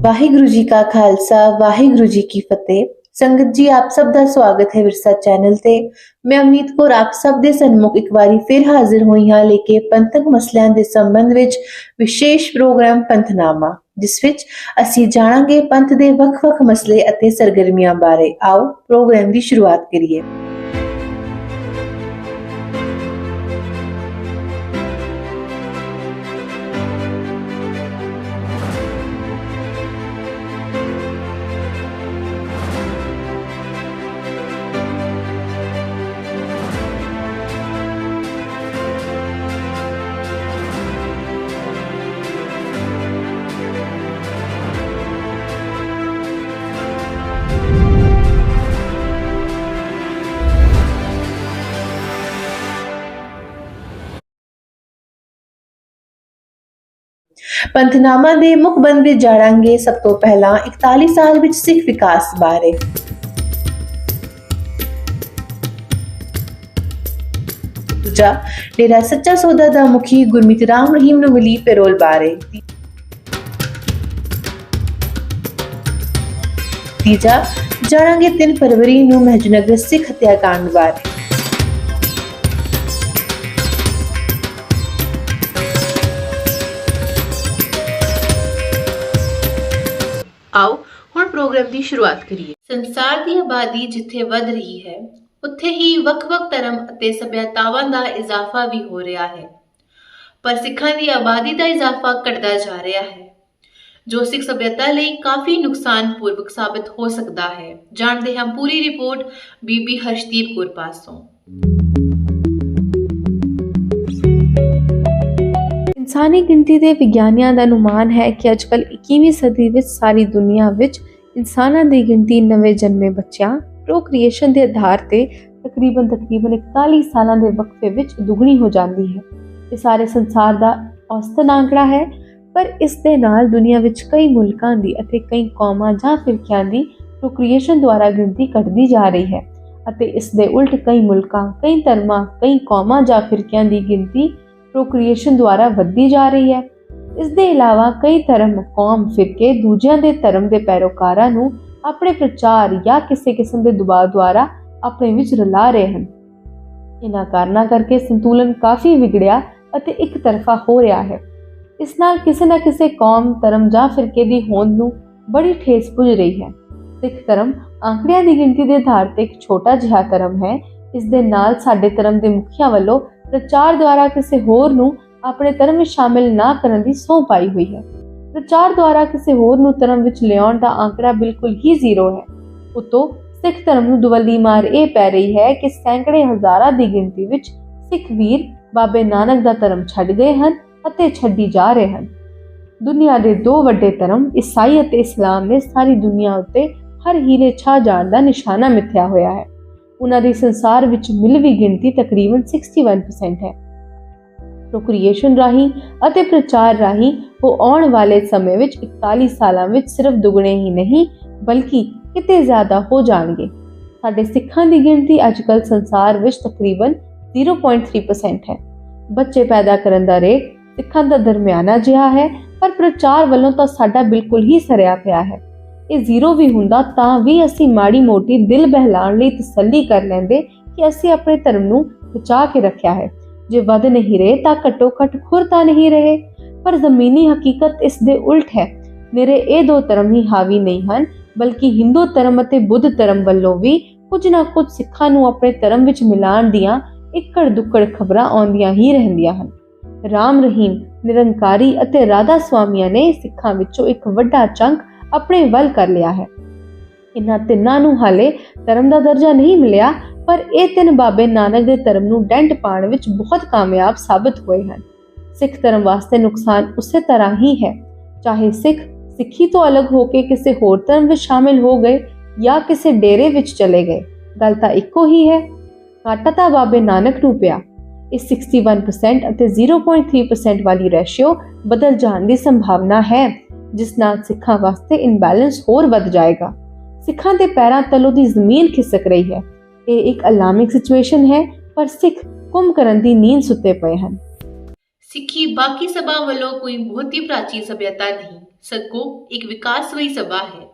ਵਾਹਿਗੁਰੂ ਜੀ ਕਾ ਖਾਲਸਾ, ਵਾਹਿਗੁਰੂ ਜੀ ਕੀ ਫਤਿਹ। ਸੰਗਤ ਜੀ, ਆਪ ਸਭ ਦਾ ਸਵਾਗਤ ਹੈ ਵਿਰਸਾ ਚੈਨਲ ਤੇ। ਮੈਂ ਅਮਨੀਤ ਕੌਰ, ਆਪ ਸਭ ਦੇ ਸਨਮੁਖ ਇੱਕ ਵਾਰੀ ਫਿਰ ਹਾਜ਼ਰ ਹੋਈ ਹਾਂ ਲੈ ਕੇ ਪੰਥਕ ਮਸਲਿਆਂ ਦੇ ਸੰਬੰਧ ਵਿੱਚ ਵਿਸ਼ੇਸ਼ ਪ੍ਰੋਗਰਾਮ ਪੰਥਨਾਮਾ, ਜਿਸ ਵਿੱਚ ਅਸੀਂ ਜਾਣਾਂਗੇ ਪੰਥ ਦੇ ਵੱਖ-ਵੱਖ ਮਸਲੇ ਅਤੇ ਸਰਗਰਮੀਆਂ ਬਾਰੇ। ਆਓ, ਪ੍ਰੋਗਰਾਮ ਦੀ ਸ਼ੁਰੂਆਤ ਕਰੀਏ। ਪੰਥਨਾਮਾ ਦੇ ਮੁੱਖ ਬੰਦ ਵਿੱਚ ਜਾਣਾਂਗੇ ਸਭ ਤੋਂ ਪਹਿਲਾਂ 41 ਸਾਲ ਵਿੱਚ ਸਿੱਖ ਵਿਕਾਸ ਬਾਰੇ। ਦੂਜਾ, ਡੇਰਾ ਸੱਚਾ ਸੌਦਾ ਦਾ ਮੁਖੀ ਗੁਰਮੀਤ ਰਾਮ ਰਹੀਮ ਨੂੰ ਮਿਲੀ ਪੈਰੋਲ ਬਾਰੇ। ਤੀਜਾ, ਜਾਣਾਂਗੇ 3 ਫਰਵਰੀ ਨੂੰ ਮਹਿਜਨਗਰ ਸਿੱਖ ਹੱਤਿਆਕਾਂਡ ਬਾਰੇ। ਦੀ ਸ਼ੁਰੂਆਤ ਕਰੀਏ। ਸੰਸਾਰ ਦੀ ਆਬਾਦੀ ਜਿੱਥੇ ਵੱਧ ਰਹੀ ਹੈ, ਉੱਥੇ ਹੀ ਵੱਖ-ਵੱਖ ਧਰਮ ਅਤੇ ਸਭਿਅਤਾਵਾਂ ਦਾ ਇਜ਼ਾਫਾ ਵੀ ਹੋ ਰਿਹਾ ਹੈ। ਪਰ ਸਿੱਖਾਂ ਦੀ ਆਬਾਦੀ ਦਾ ਇਜ਼ਾਫਾ ਘਟਦਾ ਜਾ ਰਿਹਾ ਹੈ, ਜੋ ਸਿੱਖ ਸਭਿਅਤਾ ਲਈ ਕਾਫੀ ਨੁਕਸਾਨਪੂਰਵਕ ਸਾਬਤ ਹੋ ਸਕਦਾ ਹੈ। ਜਾਣਦੇ ਹਾਂ ਪੂਰੀ ਰਿਪੋਰਟ ਬੀਬੀ ਹਰਸ਼ਦੀਪ ਕੌਰ ਪਾਸੋਂ। ਇਨਸਾਨੀ ਗਿਣਤੀ ਦੇ ਵਿਗਿਆਨੀਆਂ ਦਾ ਅਨੁਮਾਨ ਹੈ ਕਿ ਅੱਜਕੱਲ 21ਵੀਂ ਸਦੀ ਵਿੱਚ ਸਾਰੀ ਦੁਨੀਆ ਵਿੱਚ ਇਨਸਾਨਾਂ ਦੀ ਗਿਣਤੀ ਨਵੇਂ ਜਨਮੇ ਬੱਚਿਆਂ ਪ੍ਰੋਕ੍ਰੀਏਸ਼ਨ ਦੇ ਆਧਾਰ ਤੇ ਤਕਰੀਬਨ ਤਕਰੀਬਨ 41 ਸਾਲਾਂ ਦੇ ਵਕਫੇ ਵਿੱਚ ਦੁੱਗਣੀ ਹੋ ਜਾਂਦੀ ਹੈ। ਇਹ ਸਾਰੇ ਸੰਸਾਰ ਦਾ ਔਸਤਨ ਆંકੜਾ ਹੈ, ਪਰ ਇਸ ਦੇ ਨਾਲ ਦੁਨੀਆ ਵਿੱਚ ਕਈ ਮੁਲਕਾਂ ਦੀ ਅਤੇ ਕਈ ਕੌਮਾਂ ਜਾਂ ਫਿਰਕਿਆਂ ਦੀ ਪ੍ਰੋਕ੍ਰੀਏਸ਼ਨ ਦੁਆਰਾ ਗਿਣਤੀ ਘਟਦੀ ਜਾ ਰਹੀ ਹੈ ਅਤੇ ਇਸ ਦੇ ਉਲਟ ਕਈ ਮੁਲਕਾਂ, ਕਈ ਧਰਮਾਂ, ਕਈ ਕੌਮਾਂ ਜਾਂ ਫਿਰਕਿਆਂ ਦੀ ਗਿਣਤੀ ਪ੍ਰੋਕ੍ਰੀਏਸ਼ਨ ਦੁਆਰਾ ਵੱਧਦੀ ਜਾ ਰਹੀ ਹੈ। ਇਸ ਦੇ ਇਲਾਵਾ ਕਈ ਧਰਮ, ਕੌਮ, ਫਿਰਕੇ ਦੂਜਿਆਂ ਦੇ ਧਰਮ ਦੇ ਪੈਰੋਕਾਰਾਂ ਨੂੰ ਆਪਣੇ ਪ੍ਰਚਾਰ ਜਾਂ ਕਿਸੇ ਕਿਸਮ ਦੇ ਦਬਾਅ ਦੁਆਰਾ ਆਪਣੇ ਵਿੱਚ ਰਲਾ ਰਹੇ ਹਨ। ਇਹਨਾਂ ਕਾਰਨਾਂ ਕਰਕੇ ਸੰਤੁਲਨ ਕਾਫੀ ਵਿਗੜਿਆ ਅਤੇ ਇੱਕ ਤਰਫਾ ਹੋ ਰਿਹਾ ਹੈ। ਇਸ ਨਾਲ ਕਿਸੇ ਨਾ ਕਿਸੇ ਕੌਮ, ਧਰਮ ਜਾਂ ਫਿਰਕੇ ਦੀ ਹੋਂਦ ਨੂੰ ਬੜੀ ਠੇਸ ਪੁੱਜ ਰਹੀ ਹੈ। ਸਿੱਖ ਧਰਮ ਆંકੜਿਆਂ ਦੀ ਗਿਣਤੀ ਦੇ ਆਧਾਰ ਤੇ ਇੱਕ ਛੋਟਾ ਜਿਹਾ ਧਰਮ ਹੈ। ਇਸ ਦੇ ਨਾਲ ਸਾਡੇ ਧਰਮ ਦੇ ਮੁਖੀਆਂ ਵੱਲੋਂ ਪ੍ਰਚਾਰ ਦੁਆਰਾ ਕਿਸੇ ਹੋਰ ਨੂੰ ਆਪਣੇ ਧਰਮ ਵਿੱਚ ਸ਼ਾਮਿਲ ਨਾ ਕਰਨ ਦੀ ਸਹੁੰ ਪਾਈ ਹੋਈ ਹੈ। ਪ੍ਰਚਾਰ ਦੁਆਰਾ ਕਿਸੇ ਹੋਰ ਨੂੰ ਧਰਮ ਵਿੱਚ ਲਿਆਉਣ ਦਾ ਅੰਕੜਾ ਬਿਲਕੁਲ ਹੀ ਜ਼ੀਰੋ ਹੈ। ਉਤੋਂ ਸਿੱਖ ਧਰਮ ਨੂੰ ਦੁਵੱਲੀ ਮਾਰ ਇਹ ਪੈ ਰਹੀ ਹੈ ਕਿ ਸੈਂਕੜੇ ਹਜ਼ਾਰਾਂ ਦੀ ਗਿਣਤੀ ਵਿੱਚ ਸਿੱਖ ਵੀਰ ਬਾਬੇ ਨਾਨਕ ਦਾ ਧਰਮ ਛੱਡ ਗਏ ਹਨ ਅਤੇ ਛੱਡੀ ਜਾ ਰਹੇ ਹਨ। ਦੁਨੀਆ ਦੇ ਦੋ ਵੱਡੇ ਧਰਮ, ਈਸਾਈ ਅਤੇ ਇਸਲਾਮ, ਨੇ ਸਾਰੀ ਦੁਨੀਆ ਉੱਤੇ ਹਰ ਹੀਰੇ ਛਾ ਜਾਣ ਦਾ ਨਿਸ਼ਾਨਾ ਮਿੱਥਿਆ ਹੋਇਆ ਹੈ। ਉਹਨਾਂ ਦੀ ਸੰਸਾਰ ਵਿੱਚ ਮਿਲਵੀ ਗਿਣਤੀ ਤਕਰੀਬਨ 61% ਹੈ। ਪ੍ਰੋਕ੍ਰੀਏਸ਼ਨ ਰਾਹੀਂ ਅਤੇ ਪ੍ਰਚਾਰ ਰਾਹੀਂ ਉਹ ਆਉਣ ਵਾਲੇ ਸਮੇਂ ਵਿੱਚ 41 ਸਾਲਾਂ ਵਿੱਚ ਸਿਰਫ ਦੁੱਗਣੇ ਹੀ ਨਹੀਂ, ਬਲਕਿ ਕਿਤੇ ਜ਼ਿਆਦਾ ਹੋ ਜਾਣਗੇ। ਸਾਡੇ ਸਿੱਖਾਂ ਦੀ ਗਿਣਤੀ ਅੱਜਕੱਲ ਸੰਸਾਰ ਵਿੱਚ ਤਕਰੀਬਨ 0.3% ਹੈ। ਬੱਚੇ ਪੈਦਾ ਕਰਨ ਦਾ ਰੇਟ ਸਿੱਖਾਂ ਦਾ ਦਰਮਿਆਨਾ ਜਿਹਾ ਹੈ, ਪਰ ਪ੍ਰਚਾਰ ਵੱਲੋਂ ਤਾਂ ਸਾਡਾ ਬਿਲਕੁਲ ਹੀ ਸਰਿਆ ਪਿਆ ਹੈ। ਇਹ ਜ਼ੀਰੋ ਵੀ ਹੁੰਦਾ ਤਾਂ ਵੀ ਅਸੀਂ ਮਾੜੀ ਮੋਟੀ ਦਿਲ ਬਹਿਲਾਉਣ ਲਈ ਤਸੱਲੀ ਕਰ ਲੈਂਦੇ ਕਿ ਅਸੀਂ ਆਪਣੇ ਧਰਮ ਨੂੰ ਬਚਾ ਕੇ ਰੱਖਿਆ ਹੈ। ਜੇ ਵੱਧ ਨਹੀਂ ਰਹੇ ਤਾਂ ਘੱਟੋ ਘੱਟ ਖੁਰ ਤਾਂ ਨਹੀਂ ਰਹੇ। ਪਰ ਜ਼ਮੀਨੀ ਹਕੀਕਤ ਇਸ ਦੇ ਉਲਟ ਹੈ। ਮੇਰੇ ਇਹ ਦੋ ਧਰਮ ਹੀ ਹਾਵੀ ਨਹੀਂ ਹਨ, ਬਲਕਿ ਹਿੰਦੂ ਧਰਮ ਅਤੇ ਬੁੱਧ ਧਰਮ ਵੱਲੋਂ ਵੀ ਕੁਝ ਨਾ ਕੁਝ ਸਿੱਖਾਂ ਨੂੰ ਆਪਣੇ ਧਰਮ ਵਿੱਚ ਮਿਲਾਉਣ ਦੀਆਂ ਇੱਕੜ ਦੁੱਕੜ ਖਬਰਾਂ ਆਉਂਦੀਆਂ ਹੀ ਰਹਿੰਦੀਆਂ ਹਨ। ਰਾਮ ਰਹੀਮ, ਨਿਰੰਕਾਰੀ ਅਤੇ ਰਾਧਾ ਸੁਆਮੀਆਂ ਨੇ ਸਿੱਖਾਂ ਵਿੱਚੋਂ ਇੱਕ ਵੱਡਾ ਚੰਕ ਆਪਣੇ ਵੱਲ ਕਰ ਲਿਆ ਹੈ। ਇਹਨਾਂ ਤਿੰਨਾਂ ਨੂੰ ਹਾਲੇ ਧਰਮ ਦਾ ਦਰਜਾ ਨਹੀਂ ਮਿਲਿਆ, ਪਰ ਇਹ ਤਿੰਨ ਬਾਬੇ ਨਾਨਕ ਦੇ ਧਰਮ ਨੂੰ ਡੈਂਟ ਪਾਉਣ ਵਿੱਚ ਬਹੁਤ ਕਾਮਯਾਬ ਸਾਬਤ ਹੋਏ ਹਨ। ਸਿੱਖ ਧਰਮ ਵਾਸਤੇ ਨੁਕਸਾਨ ਉਸੇ ਤਰ੍ਹਾਂ ਹੀ ਹੈ। ਚਾਹੇ ਸਿੱਖ ਸਿੱਖੀ ਤੋਂ ਅਲੱਗ ਹੋ ਕੇ ਕਿਸੇ ਹੋਰ ਧਰਮ ਵਿੱਚ ਸ਼ਾਮਿਲ ਹੋ ਗਏ ਜਾਂ ਕਿਸੇ ਡੇਰੇ ਵਿੱਚ ਚਲੇ ਗਏ, ਗੱਲ ਤਾਂ ਇੱਕੋ ਹੀ ਹੈ। ਘਾਟਾ ਤਾਂ ਬਾਬੇ ਨਾਨਕ ਨੂੰ ਪਿਆ। ਇਸ 61% ਅਤੇ 0.3% ਵਾਲੀ ਰੇਸ਼ੀਓ ਬਦਲ ਜਾਣ ਦੀ ਸੰਭਾਵਨਾ ਹੈ, ਜਿਸ ਨਾਲ ਸਿੱਖਾਂ ਵਾਸਤੇ ਇਨਬੈਲੈਂਸ ਹੋਰ ਵੱਧ ਜਾਏਗਾ। ਸਿੱਖਾਂ ਦੇ ਪੈਰਾਂ ਤਲੋਂ ਦੀ ਜ਼ਮੀਨ ਖਿਸਕ ਰਹੀ ਹੈ। ਇਹ ਇੱਕ ਅਲਾਰਮਿੰਗ ਸਿਚੁਏਸ਼ਨ ਹੈ, ਪਰ ਸਿੱਖ ਕੁੰਭ ਕਰਨ ਦੀ ਨੀਂਦ ਸੁੱਤੇ ਪਏ ਹਨ। ਸਿੱਖੀ ਬਾਕੀ ਸਭਾ ਵੱਲੋਂ ਕੋਈ ਬਹੁਤੀ ਪ੍ਰਾਚੀਨ ਸਭਿਅਤਾ ਨਹੀਂ, ਸਗੋਂ ਇੱਕ ਵਿਕਾਸਵਈ ਸਭਾ ਹੈ।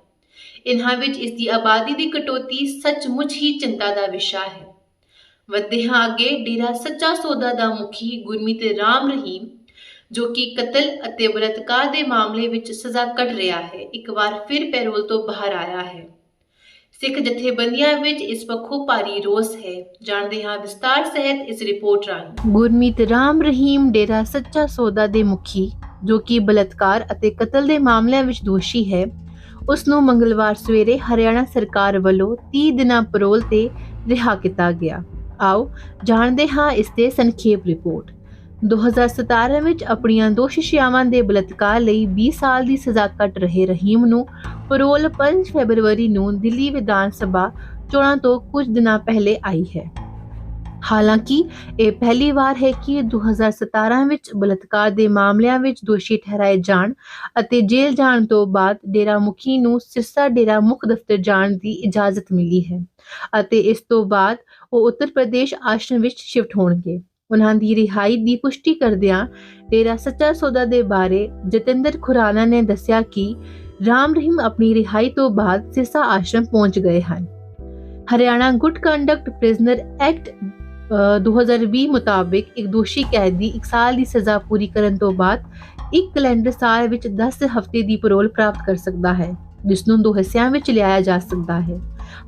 ਇਨ੍ਹਾਂ ਵਿੱਚ ਇਸ ਦੀ ਆਬਾਦੀ ਦੀ ਕਟੌਤੀ ਸੱਚਮੁੱਚ ਹੀ ਚਿੰਤਾ ਦਾ ਵਿਸ਼ਾ ਹੈ। ਵੱਧਦੇ ਹਾਂ ਅੱਗੇ, ਡੇਰਾ ਸੱਚਾ ਸੌਦਾ ਦਾ ਮੁਖੀ ਗੁਰਮੀਤ ਰਾਮ ਰਹੀਮ, ਜੋ ਕਿ ਕਤਲ ਅਤੇ ਬਲਾਤਕਾਰ ਦੇ ਮਾਮਲੇ ਵਿੱਚ ਸਜ਼ਾ ਕੱਟ ਰਿਹਾ ਹੈ, ਇੱਕ ਵਾਰ ਫਿਰ ਪੈਰੋਲ ਤੋਂ ਬਾਹਰ ਆਇਆ ਹੈ। ਸਿੱਖ ਜਥੇਬੰਦੀਆਂ ਵਿੱਚ ਇਸ ਪੱਖੋਂ ਭਾਰੀ ਰੋਸ ਹੈ। ਜਾਣਦੇ ਹਾਂ ਵਿਸਤਾਰ ਸਹਿਤ ਇਸ ਰਿਪੋਰਟ ਰਾਹੀਂ। ਗੁਰਮੀਤ ਰਾਮ ਰਹੀਮ ਡੇਰਾ ਸੱਚਾ ਸੌਦਾ ਦੇ ਮੁਖੀ, ਜੋ ਕਿ ਬਲਾਤਕਾਰ ਅਤੇ ਕਤਲ ਦੇ ਮਾਮਲਿਆਂ ਵਿੱਚ ਦੋਸ਼ੀ ਹੈ ਉਸ ਨੂੰ ਮੰਗਲਵਾਰ ਸਵੇਰੇ ਹਰਿਆਣਾ ਸਰਕਾਰ ਵੱਲੋਂ 30 ਦਿਨਾਂ ਪੈਰੋਲ ਤੇ ਰਿਹਾ ਕੀਤਾ ਗਿਆ। ਆਓ ਜਾਣਦੇ ਹਾਂ ਇਸ ਦੇ ਸੰਖੇਪ ਰਿਪੋਰਟ। 2017 ਵਿੱਚ ਆਪਣੀਆਂ ਦੋ ਦੇ ਬਲਾਤਕਾਰ ਲਈ 20 ਸਾਲ ਦੀ ਸਜ਼ਾ ਕੱਟ ਰਹੇ ਰਹੀਮ ਨੂੰ ਪੈਰੋਲ 5 ਫਰਵਰੀ ਨੂੰ ਦਿੱਲੀ ਵਿਧਾਨ ਸਭਾ ਚੋਣਾਂ ਤੋਂ ਕੁਝ ਦਿਨਾਂ ਪਹਿਲੇ ਆਈ ਹੈ। ਹਾਲਾਂਕਿ, ਇਹ ਪਹਿਲੀ ਵਾਰ ਹੈ ਕਿ 2017 ਵਿੱਚ ਬਲਾਤਕਾਰ ਦੇ ਮਾਮਲਿਆਂ ਵਿੱਚ ਦੋਸ਼ੀ ਠਹਿਰਾਏ ਜਾਣ ਅਤੇ ਜੇਲ੍ਹ ਜਾਣ ਤੋਂ ਬਾਅਦ ਡੇਰਾ ਮੁਖੀ ਨੂੰ ਸਿਰਸਾ ਡੇਰਾ ਮੁੱਖ ਦਫ਼ਤਰ ਜਾਣ ਦੀ ਇਜਾਜ਼ਤ ਮਿਲੀ ਹੈ ਅਤੇ ਇਸ ਤੋਂ ਬਾਅਦ ਉਹ ਉੱਤਰ ਪ੍ਰਦੇਸ਼ ਆਸ਼ਰਮ ਵਿੱਚ ਸ਼ਿਫਟ ਹੋਣਗੇ। ਉਹਨਾਂ ਦੀ ਰਿਹਾਈ ਦੀ ਪੁਸ਼ਟੀ ਕਰਦਿਆਂ ਡੇਰਾ ਸੱਚਾ ਸੌਦਾ ਦੇ ਬਾਰੇ ਜਤਿੰਦਰ ਖੁਰਾਨਾ ਨੇ ਦੱਸਿਆ ਕਿ ਰਾਮ ਰਹੀਮ ਆਪਣੀ ਰਿਹਾਈ ਤੋਂ ਬਾਅਦ ਸਿਰਸਾ ਆਸ਼ਰਮ ਪਹੁੰਚ ਗਏ ਹਨ। Haryana good conduct prisoner act 2020 ਮੁਤਾਬਿਕ ਇੱਕ ਦੋਸ਼ੀ ਕੈਦੀ 1 ਸਾਲ ਦੀ ਸਜ਼ਾ ਪੂਰੀ ਕਰਨ ਤੋਂ ਬਾਅਦ ਇੱਕ ਕੈਲੰਡਰ ਸਾਲ ਵਿੱਚ 10 ਹਫ਼ਤੇ ਦੀ ਪੈਰੋਲ ਪ੍ਰਾਪਤ ਕਰ ਸਕਦਾ ਹੈ ਜਿਸ ਨੂੰ ਦੋ ਹਿੱਸਿਆਂ ਵਿੱਚ ਲਿਆਇਆ ਜਾ ਸਕਦਾ ਹੈ।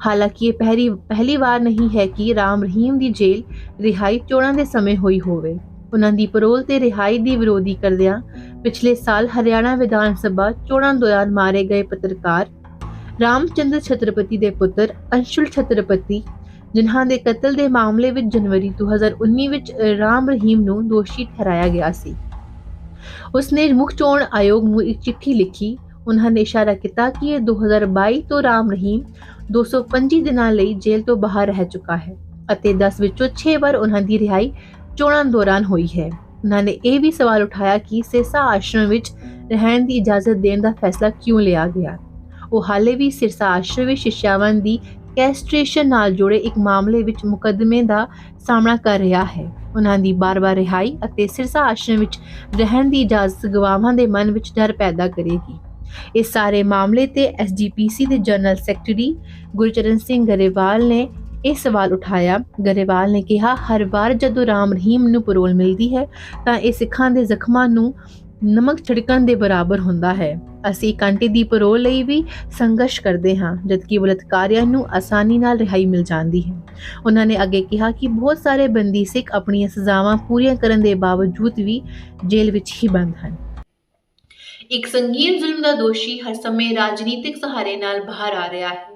ਹਾਲਾਂਕਿ ਇਹ ਪਹਿਲੀ ਪਹਿਲੀ ਵਾਰ ਨਹੀਂ ਹੈ ਕਿ ਰਾਮ ਰਹੀਮ ਦੀ ਜੇਲ੍ਹ ਰਿਹਾਈ ਚੋਣਾਂ ਦੇ ਸਮੇਂ ਹੋਈ ਹੋਵੇ। ਉਹਨਾਂ ਦੀ ਪੈਰੋਲ ਤੇ ਰਿਹਾਈ ਦੀ ਵਿਰੋਧੀ ਕਰਦਿਆਂ ਪਿਛਲੇ ਸਾਲ ਹਰਿਆਣਾ ਵਿਧਾਨ ਸਭਾ ਚੋਣਾਂ ਦੌਰਾਨ ਮਾਰੇ ਗਏ ਪੱਤਰਕਾਰ ਰਾਮਚੰਦਰ ਛਤਰਪਤੀ ਦੇ ਪੁੱਤਰ ਅੰਸ਼ੁਲ ਛਤਰਪਤੀ, ਜਿਨ੍ਹਾਂ ਦੇ ਕਤਲ ਦੇ ਮਾਮਲੇ ਵਿੱਚ ਜਨਵਰੀ 2019 ਵਿੱਚ ਰਾਮ ਰਹੀਮ ਨੂੰ ਦੋਸ਼ੀ ਠਹਿਰਾਇਆ ਗਿਆ ਸੀ। ਉਸਨੇ ਮੁੱਖ ਚੋਣ ਆਯੋਗ ਨੂੰ ਇੱਕ ਚਿੱਠੀ ਲਿਖੀ। ਉਹਨਾਂ ਨੇ ਇਸ਼ਾਰਾ ਕੀਤਾ ਕਿ ਇਹ 2022 ਤੋਂ ਰਾਮ ਰਹੀਮ 225 ਦਿਨਾਂ ਲਈ ਜੇਲ੍ਹ ਤੋਂ ਬਾਹਰ ਰਹਿ ਚੁੱਕਾ ਹੈ ਅਤੇ 10 ਵਿੱਚੋਂ 6 ਵਾਰ ਉਹਨਾਂ ਦੀ ਰਿਹਾਈ ਚੋਣਾਂ ਦੌਰਾਨ ਹੋਈ ਹੈ। ਉਹਨਾਂ ਨੇ ਇਹ ਵੀ ਸਵਾਲ ਉਠਾਇਆ ਕਿ ਸਿਰਸਾ ਆਸ਼ਰਮ ਵਿੱਚ ਰਹਿਣ ਦੀ ਇਜਾਜ਼ਤ ਦੇਣ ਦਾ ਫੈਸਲਾ ਕਿਉਂ ਲਿਆ ਗਿਆ? ਉਹ ਹਾਲੇ ਵੀ ਸਿਰਸਾ ਆਸ਼ਰਮ ਵਿੱਚ ਸ਼ਿਸ਼ਿਆਵਾਂ ਦੀ ਕੈਸਟ੍ਰੇਸ਼ਨ ਨਾਲ ਜੁੜੇ ਇੱਕ ਮਾਮਲੇ ਵਿੱਚ ਮੁਕੱਦਮੇ ਦਾ ਸਾਹਮਣਾ ਕਰ ਰਿਹਾ ਹੈ। ਉਹਨਾਂ ਦੀ ਬਾਰ-ਬਾਰ ਰਿਹਾਈ ਅਤੇ ਸਿਰਸਾ ਆਸ਼ਰਮ ਵਿੱਚ ਰਹਿਣ ਦੀ ਇਜਾਜ਼ਤ ਗਵਾਹਾਂ ਦੇ ਮਨ ਵਿੱਚ ਡਰ ਪੈਦਾ ਕਰੇਗੀ। ਇਸ ਸਾਰੇ ਮਾਮਲੇ ਤੇ ਐਸਜੀਪੀਸੀ ਦੇ ਜਨਰਲ ਸੈਕਟਰੀ ਗੁਰਚਰਨ ਸਿੰਘ ਗਰੇਵਾਲ ਨੇ ਇਹ ਸਵਾਲ ਉਠਾਇਆ। ਗਰੇਵਾਲ ਨੇ ਕਿਹਾ, ਹਰ ਵਾਰ ਜਦੋਂ ਰਾਮ ਰਹੀਮ ਨੂੰ ਪਰੋਲ ਮਿਲਦੀ ਹੈ, ਤਾਂ ਇਹ ਸਿੱਖਾਂ ਦੇ ਜ਼ਖਮਾਂ ਨੂੰ ਨਮਕ ਛਿੜਕਣ ਦੇ ਬਰਾਬਰ ਹੁੰਦਾ ਹੈ। ਅਸੀਂ ਕਾਂਟੇ ਦੀ ਪਰੋਲ ਲਈ ਵੀ ਸੰਘਰਸ਼ ਕਰਦੇ ਹਾਂ, ਜਦਕਿ ਬਲਾਤਕਾਰੀਆਂ ਨੂੰ ਆਸਾਨੀ ਨਾਲ ਰਿਹਾਈ ਮਿਲ ਜਾਂਦੀ ਹੈ। ਉਹਨਾਂ ਨੇ ਅੱਗੇ ਕਿਹਾ ਕਿ ਬਹੁਤ ਸਾਰੇ ਬੰਦੀ ਸਿੱਖ ਆਪਣੀਆਂ ਸਜ਼ਾਵਾਂ ਪੂਰੀਆਂ ਕਰਨ ਦੇ ਬਾਵਜੂਦ ਵੀ ਜੇਲ੍ਹ ਵਿੱਚ ਹੀ ਬੰਦ ਹਨ। ਇੱਕ ਸੰਗੀਨ ਜ਼ੁਲਮ ਦਾ ਦੋਸ਼ੀ ਹਰ ਸਮੇਂ ਰਾਜਨੀਤਿਕ ਸਹਾਰੇ ਨਾਲ ਬਾਹਰ ਆ ਰਿਹਾ ਹੈ।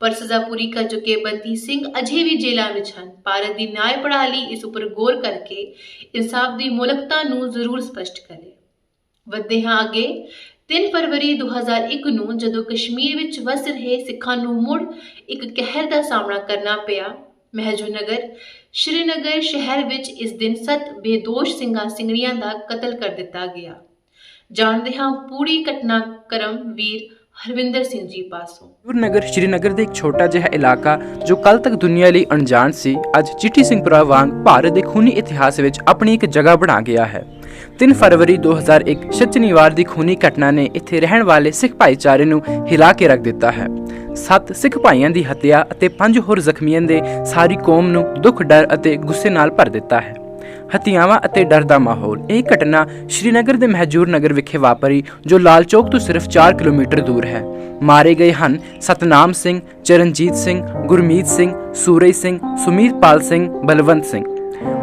ਪਰ ਸਜ਼ਾ ਪੂਰੀ ਕਰ ਚੁੱਕੇ ਬੰਦੀ ਸਿੰਘ ਅਜੇ ਵੀ ਜੇਲ੍ਹਾਂ ਵਿੱਚ ਹਨ। ਭਾਰਤ ਦੀ ਨਿਆਂ ਪ੍ਰਣਾਲੀ ਇਸ ਉੱਪਰ ਗੌਰ ਕਰਕੇ ਇਨਸਾਫ ਦੀ ਮੌਲਿਕਤਾ ਨੂੰ ਜ਼ਰੂਰ ਸਪਸ਼ਟ ਕਰੇ। ਵੱਧਦੇ ਹਾਂ ਅੱਗੇ। 3 ਫਰਵਰੀ 2001 ਨੂੰ ਜਦੋਂ ਕਸ਼ਮੀਰ ਵਿੱਚ ਵਸ ਰਹੇ ਸਿੱਖਾਂ ਨੂੰ ਮੁੜ ਇੱਕ ਕਹਿਰ ਦਾ ਸਾਹਮਣਾ ਕਰਨਾ ਪਿਆ ਮਹਿਜੂਨਗਰ ਸ਼੍ਰੀਨਗਰ ਸ਼ਹਿਰ ਵਿੱਚ ਇਸ ਦਿਨ ਸੱਤ ਬੇਦੋਸ਼ ਸਿੰਘਾਂ, ਸਿੰਘਣੀਆਂ ਦਾ ਕਤਲ ਕਰ ਦਿੱਤਾ ਗਿਆ। ਜਾਣਦੇ ਹਾਂ ਪੂਰੀ ਘਟਨਾਕ੍ਰਮ ਵੀਰ ਹਰਵਿੰਦਰ ਸਿੰਘ ਜੀ ਪਾਸੋਂ। ਗੁਰਨਗਰ, ਸ਼੍ਰੀਨਗਰ ਦੇ ਇੱਕ ਛੋਟਾ ਜਿਹਾ ਇਲਾਕਾ ਜੋ ਕੱਲ ਤੱਕ ਦੁਨੀਆ ਲਈ ਅਣਜਾਣ ਸੀ, ਅੱਜ ਚਿੱਠੀ ਸਿੰਘਪੁਰਾ ਵਾਂਗ ਭਾਰਤ ਦੇ ਖੂਨੀ ਇਤਿਹਾਸ ਵਿੱਚ ਆਪਣੀ ਇੱਕ ਜਗ੍ਹਾ ਬਣਾ ਗਿਆ ਹੈ। 3 ਫਰਵਰੀ 2001 ਸ਼ਨੀਵਾਰ ਦੀ ਖੂਨੀ ਘਟਨਾ ਨੇ ਇੱਥੇ ਰਹਿਣ ਵਾਲੇ ਸਿੱਖ ਭਾਈਚਾਰੇ ਨੂੰ ਹਿਲਾ ਕੇ ਰੱਖ ਦਿੱਤਾ ਹੈ। ਸੱਤ ਸਿੱਖ ਭਾਈਆਂ ਦੀ ਹੱਤਿਆ ਅਤੇ ਪੰਜ ਹੋਰ ਜ਼ਖਮੀਆਂ ਦੇ ਸਾਰੀ ਕੌਮ ਨੂੰ ਦੁੱਖ, ਡਰ ਅਤੇ ਗੁੱਸੇ ਨਾਲ ਭਰ ਦਿੱਤਾ ਹੈ। ਹਤਿਆਵਾਂ ਅਤੇ ਡਰ ਦਾ ਮਾਹੌਲ। ਇਹ ਘਟਨਾ ਸ਼੍ਰੀਨਗਰ ਦੇ ਮਹਜੂਰ ਨਗਰ ਵਿਖੇ ਵਾਪਰੀ, ਜੋ ਲਾਲ ਚੌਕ ਤੋਂ ਸਿਰਫ 4 ਕਿਲੋਮੀਟਰ ਦੂਰ ਹੈ। ਮਾਰੇ ਗਏ ਹਨ ਸਤਨਾਮ ਸਿੰਘ, ਚਰਨਜੀਤ ਸਿੰਘ, ਗੁਰਮੀਤ ਸਿੰਘ, ਸੂਰਜ ਸਿੰਘ ਸੁਮੀਤਪਾਲ ਸਿੰਘ, ਬਲਵੰਤ ਸਿੰਘ।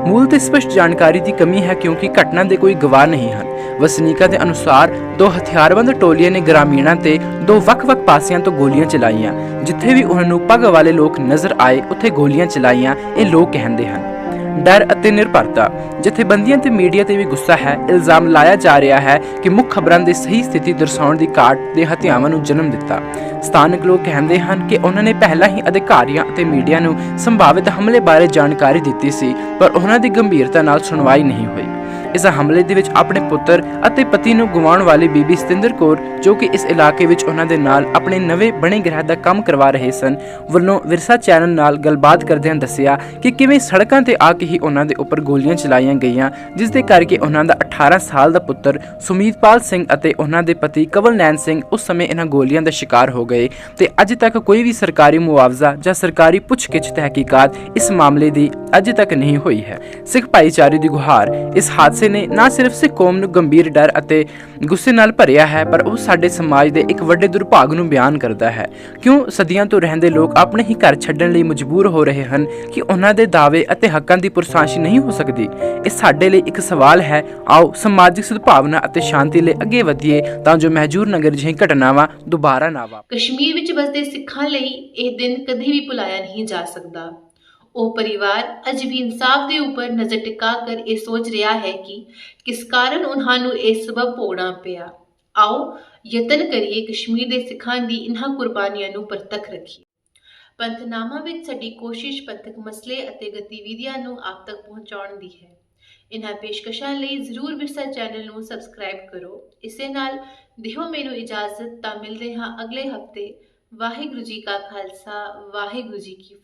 ਮੂਲ ਤੇ ਸਪਸ਼ਟ ਜਾਣਕਾਰੀ ਦੀ ਕਮੀ ਹੈ ਕਿਉਂਕਿ ਘਟਨਾ ਦੇ ਕੋਈ ਗਵਾਹ ਨਹੀਂ ਹਨ। ਵਸਨੀਕਾਂ ਦੇ ਅਨੁਸਾਰ ਦੋ ਹਥਿਆਰਬੰਦ ਟੋਲੀਆਂ ਨੇ ਗ੍ਰਾਮੀਣਾਂ ਤੇ ਦੋ ਵੱਖ-ਵੱਖ ਪਾਸਿਆਂ ਤੋਂ ਗੋਲੀਆਂ ਚਲਾਈਆਂ। ਜਿੱਥੇ ਵੀ ਉਹਨਾਂ ਨੂੰ ਪੱਗ ਵਾਲੇ ਲੋਕ ਨਜ਼ਰ ਆਏ, ਉੱਥੇ ਗੋਲੀਆਂ ਚਲਾਈਆਂ, ਇਹ ਲੋਕ ਕਹਿੰਦੇ ਹਨ। ਡਰ ਅਤੇ ਨਿਰਭਰਤਾ। ਜਥੇਬੰਦੀਆਂ ਤੇ ਮੀਡੀਆ ਤੇ ਵੀ ਗੁੱਸਾ ਹੈ। ਇਲਜ਼ਾਮ ਲਾਇਆ ਜਾ ਰਿਹਾ ਹੈ ਕਿ ਮੁੱਖ ਖਬਰਾਂ ਦੀ ਸਹੀ ਸਥਿਤੀ ਦਰਸਾਉਣ ਦੀ ਘਾਟ ਦੇ ਹਥਿਆਵਾਂ ਨੂੰ ਜਨਮ ਦਿੱਤਾ। ਸਥਾਨਕ ਲੋਕ ਕਹਿੰਦੇ ਹਨ ਕਿ ਉਹਨਾਂ ਨੇ ਪਹਿਲਾਂ ਹੀ ਅਧਿਕਾਰੀਆਂ ਅਤੇ ਮੀਡੀਆ ਨੂੰ ਸੰਭਾਵਿਤ ਹਮਲੇ ਬਾਰੇ ਜਾਣਕਾਰੀ ਦਿੱਤੀ ਸੀ, ਪਰ ਉਹਨਾਂ ਦੀ ਗੰਭੀਰਤਾ ਨਾਲ ਸੁਣਵਾਈ ਨਹੀਂ ਹੋਈ। ਇਸ ਹਮਲੇ ਦੇ ਵਿੱਚ ਆਪਣੇ ਪੁੱਤਰ ਅਤੇ ਪਤੀ ਨੂੰ ਗਵਾਉਣ ਵਾਲੀ ਬੀਬੀ ਸਤਿੰਦਰ ਕੌਰ, ਜੋ ਕਿ ਇਸ ਇਲਾਕੇ ਵਿੱਚ ਉਹਨਾਂ ਦੇ ਨਾਲ ਆਪਣੇ ਨਵੇਂ ਬਣੇ ਗ੍ਰਹਿ ਦਾ ਕੰਮ ਕਰਵਾ ਰਹੇ ਸਨ, ਵੱਲੋਂ ਵਿਰਸਾ ਚੈਨਲ ਨਾਲ ਗੱਲਬਾਤ ਕਰਦਿਆਂ ਦੱਸਿਆ ਕਿ ਕਿਵੇਂ ਸੜਕਾਂ ਤੇ ਆ ਕੇ ਹੀ ਉਹਨਾਂ ਦੇ ਉੱਪਰ ਗੋਲੀਆਂ ਚਲਾਈਆਂ ਗਈਆਂ, ਜਿਸ ਦੇ ਕਰਕੇ ਉਹਨਾਂ ਦਾ 18 ਸਾਲ ਦਾ ਪੁੱਤਰ ਸੁਮੀਤਪਾਲ ਸਿੰਘ ਅਤੇ ਉਹਨਾਂ ਦੇ ਪਤੀ ਕਵਲਨੈਨ ਸਿੰਘ ਉਸ ਸਮੇਂ ਇਹਨਾਂ ਗੋਲੀਆਂ ਦਾ ਸ਼ਿਕਾਰ ਹੋ ਗਏ ਤੇ ਅੱਜ ਤੱਕ ਕੋਈ ਵੀ ਸਰਕਾਰੀ ਮੁਆਵਜ਼ਾ ਜਾਂ ਸਰਕਾਰੀ ਪੁੱਛਗਿੱਛ ਤਹਿਕੀਕਾਤ ਇਸ ਮਾਮਲੇ ਦੀ ਅਜੇ ਤੱਕ ਨਹੀਂ ਹੋਈ ਹੈ। ਸਿੱਖ ਭਾਈਚਾਰੇ ਦੀ ਗੁਹਾਰ ਇਸ ਹਾਦਸੇ ਨੇ ਨਾ ਸਿਰਫ ਸਿੱਖ ਕੌਮ ਨੂੰ ਗੰਭੀਰ ਡਰ ਅਤੇ ਗੁੱਸੇ ਨਾਲ ਭਰਿਆ ਹੈ, ਪਰ ਉਹ ਸਾਡੇ ਸਮਾਜ ਦੇ ਇੱਕ ਵੱਡੇ ਦੁਰਭਾਗ ਨੂੰ ਬਿਆਨ ਕਰਦਾ ਹੈ। ਕਿਉਂ ਸਦੀਆਂ ਤੋਂ ਰਹਿੰਦੇ ਲੋਕ ਆਪਣੇ ਹੀ ਘਰ ਛੱਡਣ ਲਈ ਮਜਬੂਰ ਹੋ ਰਹੇ ਹਨ ਕਿ ਉਹਨਾਂ ਦੇ ਦਾਅਵੇ ਅਤੇ ਹੱਕਾਂ ਦੀ ਪੁਰਸਾਂਸ਼ੀ ਨਹੀਂ ਹੋ ਸਕਦੀ? ਇਹ ਸਾਡੇ ਲਈ ਇੱਕ ਸਵਾਲ ਹੈ। ਆਓ ਸਮਾਜਿਕ ਸਦਭਾਵਨਾ ਅਤੇ ਸ਼ਾਂਤੀ ਲਈ ਅੱਗੇ ਵਧੀਏ, ਤਾਂ ਜੋ ਮਹਿਜੂਰ ਨਗਰ ਜਿਹੀ ਘਟਨਾਵਾਂ ਦੁਬਾਰਾ ਨਾ ਵਾਪਰਨ ਕਸ਼ਮੀਰ ਵਿੱਚ ਵਸਦੇ ਸਿੱਖਾਂ ਲਈ ਇਹ ਦਿਨ ਕਦੇ ਵੀ ਭੁਲਾਇਆ ਨਹੀਂ ਜਾ ਸਕਦਾ। ਉਹ ਪਰਿਵਾਰ ਅੱਜ ਵੀ ਇਨਸਾਫ ਦੇ ਉੱਪਰ ਨਜ਼ਰ ਟਿਕਾ ਕਰ ਇਹ ਸੋਚ ਰਿਹਾ ਹੈ ਕਿ ਕਿਸ ਕਾਰਨ ਉਹਨਾਂ ਨੂੰ ਇਹ ਸਬਬ ਭੋਗਣਾ ਪਿਆ। ਆਓ ਯਤਨ ਕਰੀਏ ਕਸ਼ਮੀਰ ਦੇ ਸਿੱਖਾਂ ਦੀ ਇਨ੍ਹਾਂ ਕੁਰਬਾਨੀਆਂ ਨੂੰ ਪ੍ਰਤੱਖ ਰੱਖੀਏ। ਪੰਥਨਾਮਾ ਵਿੱਚ ਸਾਡੀ ਕੋਸ਼ਿਸ਼ ਪੰਥਕ ਮਸਲੇ ਅਤੇ ਗਤੀਵਿਧੀਆਂ ਨੂੰ ਆਪ ਤੱਕ ਪਹੁੰਚਾਉਣ ਦੀ ਹੈ। ਇਨ੍ਹਾਂ ਪੇਸ਼ਕਸ਼ਾਂ ਲਈ ਜ਼ਰੂਰ ਵਿਰਸਾ ਚੈਨਲ ਨੂੰ ਸਬਸਕ੍ਰਾਈਬ ਕਰੋ। ਇਸੇ ਨਾਲ ਦਿਓ ਮੈਨੂੰ ਇਜਾਜ਼ਤ ਤਾਂ ਮਿਲਦੇ ਹਾਂ ਅਗਲੇ ਹਫ਼ਤੇ। ਵਾਹਿਗੁਰੂ ਜੀ ਕਾ ਖਾਲਸਾ, ਵਾਹਿਗੁਰੂ ਜੀ ਕੀ ਫਤਿਹ।